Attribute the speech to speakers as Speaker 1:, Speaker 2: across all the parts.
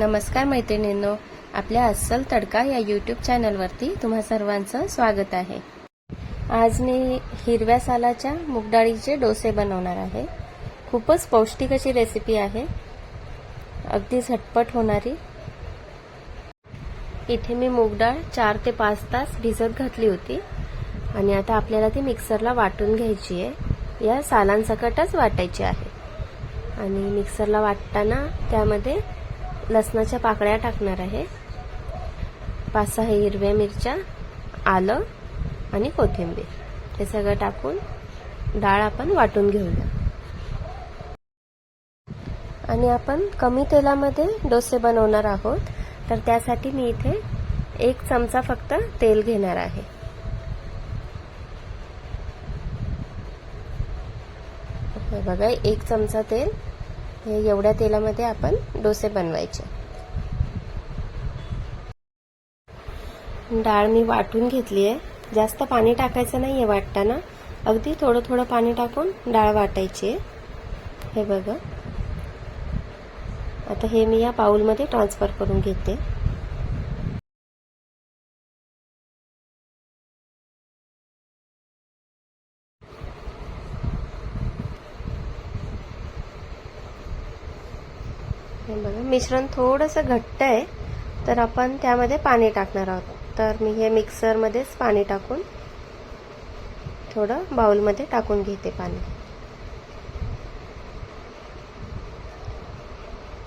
Speaker 1: नमस्कार मैत्रिणींनो आपल्या अस्सल तडका या यूट्यूब चॅनलवरती तुम्हा सर्वांचं स्वागत आहे. आज मी हिरव्या सालाच्या मूगडाळीचे डोसे बनवणार आहे. खूपच पौष्टिक अशी रेसिपी आहे. अगदी झटपट होणारी. इथे मी मूगडाळ चार ते पाच तास भिजत घातली होती आणि आता आपल्याला ती मिक्सरला वाटून घ्यायची आहे. या सालांसकटच वाटायची आहे. आणि मिक्सरला वाटताना त्यामध्ये लसणाच्या पाकळ्या टाकणार आहे. पाच सहा हिरव्या मिरच्या आलं आणि कोथिंबीर. हे सगळं टाकून डाळ आपण वाटून घेऊया. आणि आपण कमी तेलामध्ये डोसे बनवणार आहोत. तर त्यासाठी मी इथे एक चमचा फक्त तेल घेणार आहे. बघा एक चमचा तेल. हे एवढ्या तेलामध्ये आपण डोसे बनवायचे. डाळ मी वाटून घेतली आहे. जास्त पाणी टाकायचं नाही आहे वाटताना. अगदी थोडं थोडं पाणी टाकून डाळ वाटायची आहे. हे बघा. आता हे मी या पाऊलमध्ये ट्रान्सफर करून घेते हे बघा मिश्रण थोडंसं घट्ट आहे तर आपण त्यामध्ये पाणी टाकणार आहोत. तर मी हे मिक्सरमध्येच पाणी टाकून थोडं बाउलमध्ये टाकून घेते पाणी.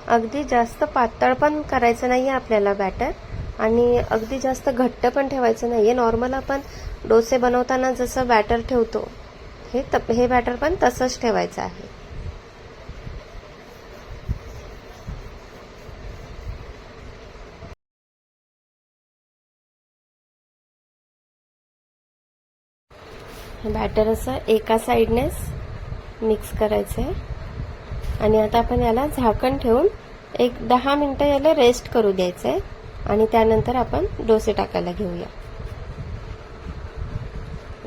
Speaker 1: अगदी जास्त पातळ पण करायचं नाही आहे आपल्याला बॅटर आणि अगदी जास्त घट्ट पण ठेवायचं नाही आहे नॉर्मल आपण डोसे बनवताना जसं बॅटर ठेवतो हे तप हे बॅटर पण तसंच ठेवायचं आहे. बॅटर असं एका साईडनेच मिक्स करायचं आहे आणि आता आपण याला झाकण ठेवून एक दहा मिनटं याला रेस्ट करू द्यायचं आहे आणि त्यानंतर आपण डोसे टाकायला घेऊया.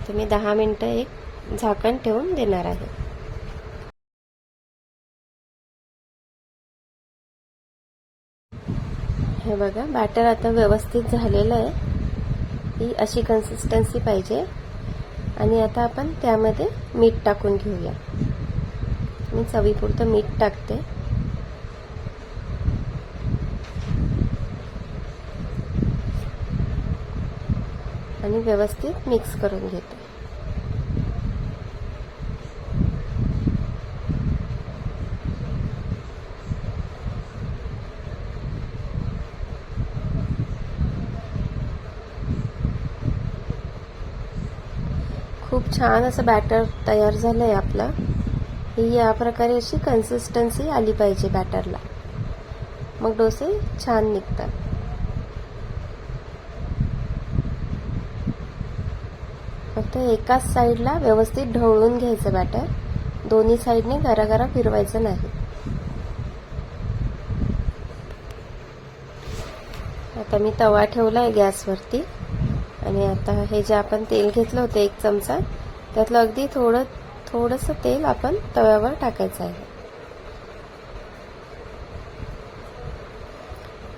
Speaker 1: तुम्ही दहा मिनटं एक झाकण ठेवून देणार आहे हे बघा बॅटर आता व्यवस्थित झालेलं आहे. ही अशी कन्सिस्टन्सी पाहिजे. आणि आता आपण त्यामध्ये मीठ टाकून घेऊया. मी चवीपुरतं मीठ टाकते. आणि व्यवस्थित मिक्स करून घेते. खूप छान असं बॅटर तयार झालं आहे आपलं. ही या प्रकारे अशी कन्सिस्टन्सी आली पाहिजे बॅटरला मग डोसे छान निघतात. फक्त एकाच साईडला व्यवस्थित ढवळून घ्यायचं बॅटर दोन्ही साईडने गरागरा फिरवायचं नाही. आता मी तवा ठेवला आहे गॅसवरती. आणि आता हे जे आपण तेल घेतलं होतं एक चमचा त्यातलं अगदी थोडं थोडंसं तेल आपण तव्यावर टाकायचं आहे.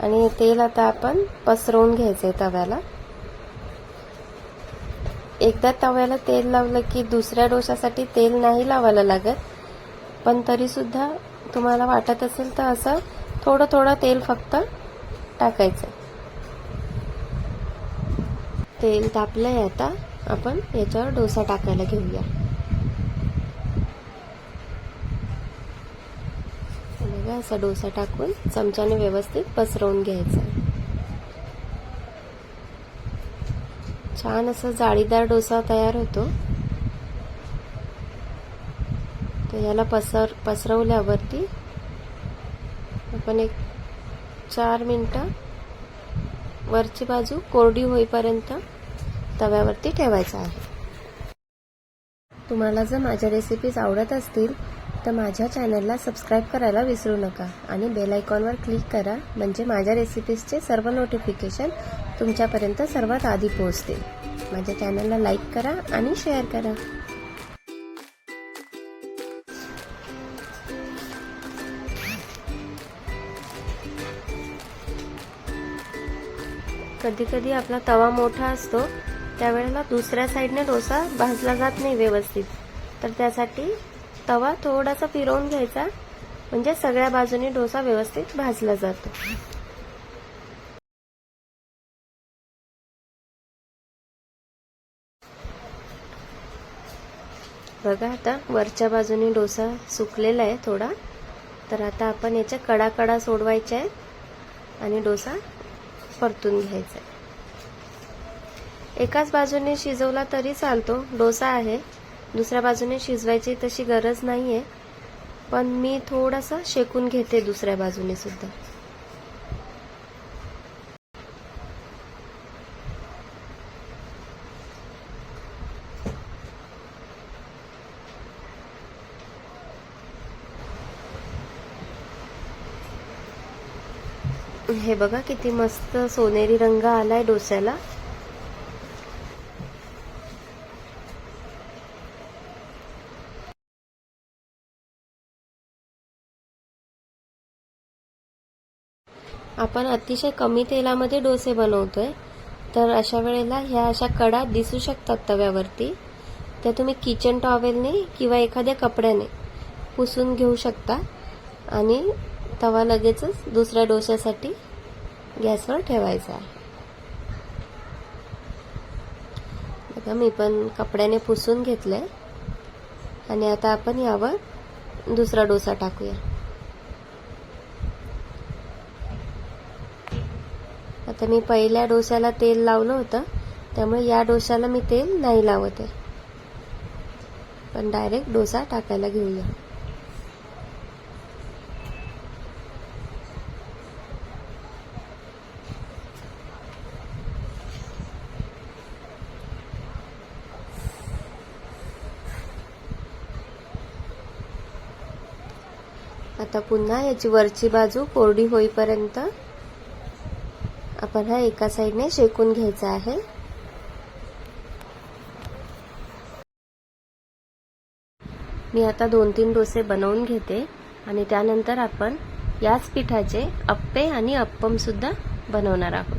Speaker 1: आणि तेल आता आपण पसरवून घ्यायचं आहे तव्याला. एकदा तव्याला तेल लावलं की दुसऱ्या डोशासाठी तेल नाही लावायला लागत पण तरी सुद्धा तुम्हाला वाटत असेल तर असं थोडं थोडं तेल फक्त टाकायचं तेल तापलं आहे आता. आपण याच्यावर डोसा टाकायला घेऊया. बघा असा डोसा टाकून चमच्याने व्यवस्थित पसरवून घ्यायचा. छान असा जाळीदार डोसा तयार होतो. तर याला पसर पसरवल्यावरती आपण एक चार मिनटं वरची बाजू कोरडी होईपर्यंत तव्यावरती ठेवायचा आहे. तुम्हाला जर माझ्या रेसिपीज आवडत असतील तर माझ्या चॅनलला सबस्क्राईब करायला विसरू नका आणि बेल आयकॉनवर क्लिक करा म्हणजे माझ्या रेसिपीजचे सर्व नोटिफिकेशन तुमच्यापर्यंत सर्वात आधी पोहोचतील. माझ्या चॅनलला लाईक करा आणि शेअर करा. कधी कधी आपला तवा मोठा असतो त्यावेळेला दुसऱ्या साईडने डोसा भाजला जात नाही व्यवस्थित. तर त्यासाठी तवा थोडासा फिरवून घ्यायचा म्हणजे सगळ्या बाजूने डोसा व्यवस्थित भाजला जातो. बघा आता वरच्या बाजूने डोसा सुकलेला आहे थोडा. तर आता आपण याच्या कडा कडा सोडवायच्या आहेत आणि डोसा परतून घ्यायचा आहे एकाच बाजूने शिजवला तरी चालतो. डोसा आहे. दुसऱ्या बाजूने शिजवायची तशी गरज नाही आहे पण मी थोडासा शेकून घेते दुसऱ्या बाजूने सुद्धा. हे बघा किती मस्त सोनेरी रंग आलाय डोस्याला. आपण अतिशय कमी तेलामध्ये डोसे बनवतोय. तर अशा वेळेला ह्या अशा कडा दिसू शकतात तव्यावरती. त्या तुम्ही किचन टॉवेलने किंवा एखाद्या कपड्याने पुसून घेऊ शकता. आणि तवा लगेचच दुसऱ्या डोश्यासाठी गॅसवर ठेवायचा. आहे बघा मी पण कपड्याने पुसून घेतलंय. आणि आता आपण यावर दुसरा डोसा टाकूया. आता मी पहिल्या डोश्याला तेल लावलं होतं. त्यामुळे या डोशाला मी तेल नाही लावत आहे. पण डायरेक्ट डोसा टाकायला घेऊया. आता पुन्हा याची वरची बाजू कोरडी होईपर्यंत आपण हा एका साईडने शेकून घ्यायचा आहे. मी आता दोन तीन डोसे बनवून घेते आणि त्यानंतर आपण याच पिठाचे अप्पे आणि अप्पम सुद्धा बनवणार आहोत.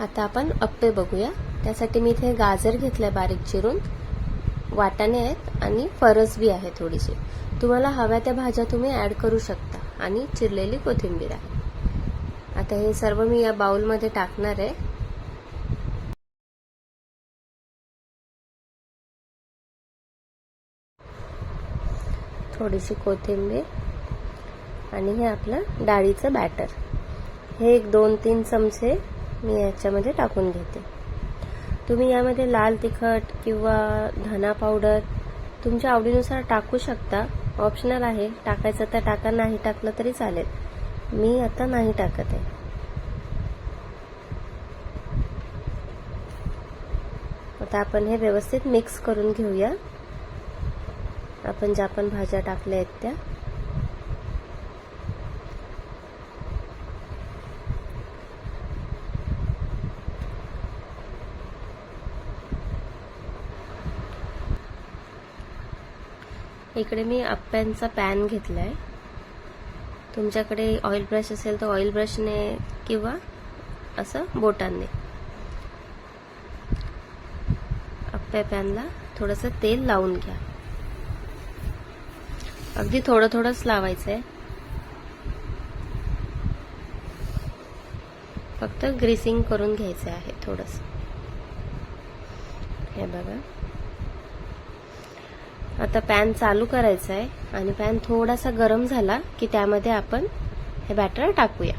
Speaker 1: आता आपण अप्पे बघूया. त्यासाठी मी इथे गाजर घेतलंय बारीक चिरून. वाटाणे आहेत आणि फरसबी आहे थोडीशी. तुम्हाला हव्या त्या भाज्या तुम्ही ऍड करू शकता. आणि चिरलेली कोथिंबीर आहे. आता हे सर्व मी या बाउलमध्ये टाकणार आहे. थोडीशी कोथिंबीर आणि हे आपलं डाळीचं बॅटर हे एक दोन तीन चमचे मी याच्यामध्ये टाकून घेते तुम्ही यामध्ये लाल तिखट किंवा धना पावडर तुमच्या आवडीनुसार टाकू शकता. ऑप्शनल आहे. टाकायचं तर टाका नाही टाकलं तरी चालेल. मी आता नाही टाकत आहे. आता आपण हे व्यवस्थित मिक्स करून घेऊया. आपण ज्या पण भाज्या टाकल्या आहेत त्या. इकडे मी अप्प्यांचा पॅन घेतलाय. तुमच्याकडे ऑइल ब्रश असेल तर ऑइल ब्रशने किंवा असं बोटांनी. अप्प्या पॅनला थोडंसं तेल लावून घ्या. अगदी थोडं थोडंच लावायचं आहे फक्त ग्रीसिंग करून घ्यायचं आहे थोडंसं. हे बघा. आता पॅन चालू करायचा आहे आणि पॅन थोडासा गरम झाला की त्यामध्ये आपण हे बॅटर टाकूया.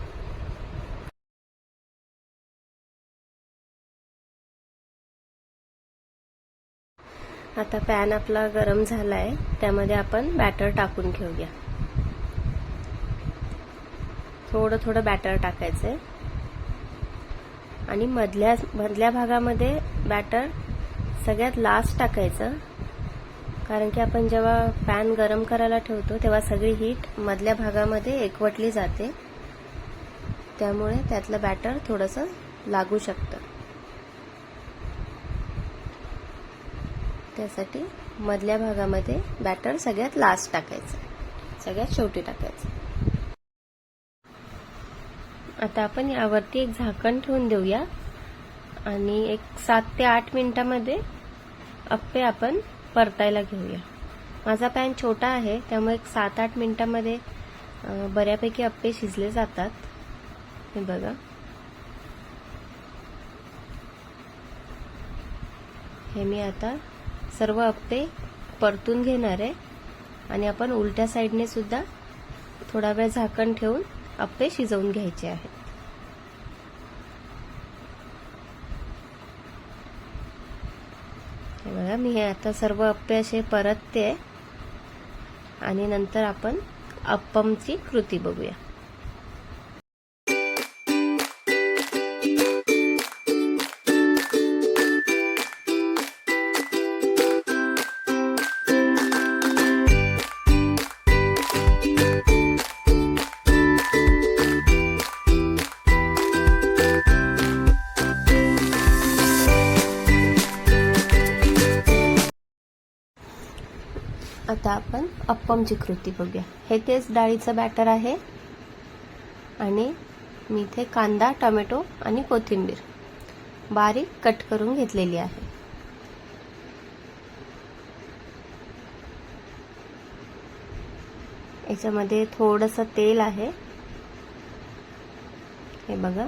Speaker 1: आता पॅन आपला गरम झाला आहे त्यामध्ये आपण बॅटर टाकून घेऊया. थोडं थोडं बॅटर टाकायचं आहे आणि मधल्या मधल्या भागामध्ये बॅटर सगळ्यात लास्ट टाकायचं. कारण की आपण जेव्हा पॅन गरम करायला ठेवतो तेव्हा सगळी हीट मधल्या भागामध्ये एकवटली जाते. त्यामुळे त्यातलं बॅटर थोडंसं लागू शकतं. त्यासाठी मधल्या भागामध्ये बॅटर सगळ्यात लास्ट टाकायचं. सगळ्यात शेवटी टाकायचं. आता आपण यावरती एक झाकण ठेवून देऊया. आणि एक सात ते आठ मिनिटामध्ये अप्पे आपण परतायला घेऊया. माझा पॅन छोटा आहे त्यामुळे एक सात आठ मिनिटामध्ये बऱ्यापैकी अप्पे शिजले जातात. हे बघा. हे मी आता सर्व अप्पे परतून घेणार आहे. आणि आपण उलट्या साईडने सुद्धा थोडा वेळ झाकण ठेवून अप्पे शिजवून घ्यायचे आहेत. बघा मी हे आता सर्व अप्पे असे परतते आणि नंतर आपण अप्पमची कृती बघूया. आता आपण अप्पमची कृती बघूया. हे तेच डाळीचं बॅटर आहे. आणि मी इथे कांदा टोमॅटो आणि कोथिंबीर बारीक कट करून घेतलेली आहे. याच्यामध्ये थोडंसं तेल आहे. हे बघा.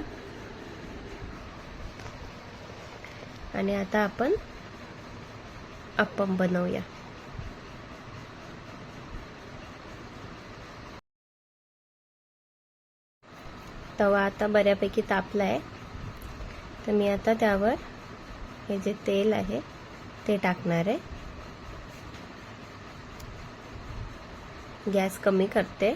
Speaker 1: आणि आता आपण अप्पम बनवूया. तवा आता बऱ्यापैकी तापला आहे तर मी आता त्यावर हे जे तेल आहे ते टाकणार आहे. गॅस कमी करते.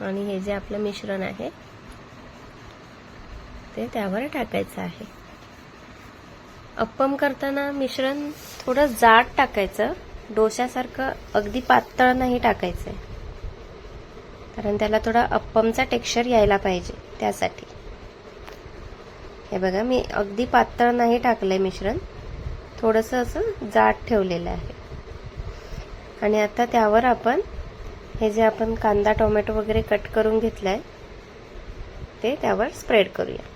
Speaker 1: आणि हे जे आपलं मिश्रण आहे ते त्यावर टाकायचं आहे. अप्पम करताना मिश्रण थोडं जाड टाकायचं. डोश्यासारखं अगदी पातळ नाही टाकायचं. आहे कारण त्याला थोडा अप्पमचा टेक्स्चर यायला पाहिजे त्यासाठी. हे बघा मी अगदी पातळ नाही टाकलंय मिश्रण. थोडंसं असं जाड ठेवलेलं आहे. आणि आता त्यावर आपण हे जे आपण कांदा टोमॅटो वगैरे कट करून घेतलाय ते त्यावर स्प्रेड करूया.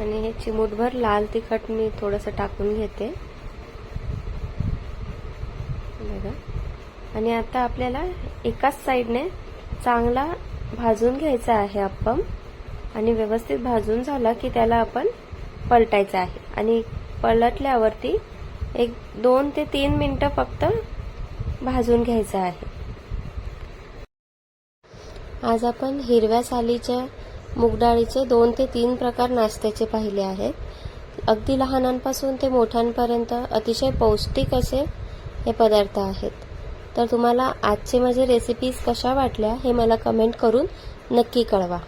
Speaker 1: आणि हे चिमूटभर लाल तिखट मी थोडंसं टाकून घेते. बघा. आणि आता आपल्याला एकाच साईडने चांगला भाजून घ्यायचा आहे अप्पम आणि व्यवस्थित भाजून झाला की त्याला आपण पलटायचं आहे. आणि पलटल्यावरती एक दोन ते तीन मिनटं फक्त भाजून घ्यायचं आहे. आज आपण हिरव्या सालीच्या मूगडाळीचे दोन ते तीन प्रकार नाश्त्याचे पाहिले आहेत. अगदी लहानांपासून ते मोठ्यांपर्यंत अतिशय पौष्टिक असे हे पदार्थ आहेत. तर तुम्हाला आजचे माझे रेसिपीज कशा वाटल्या हे मला कमेंट करून नक्की कळवा.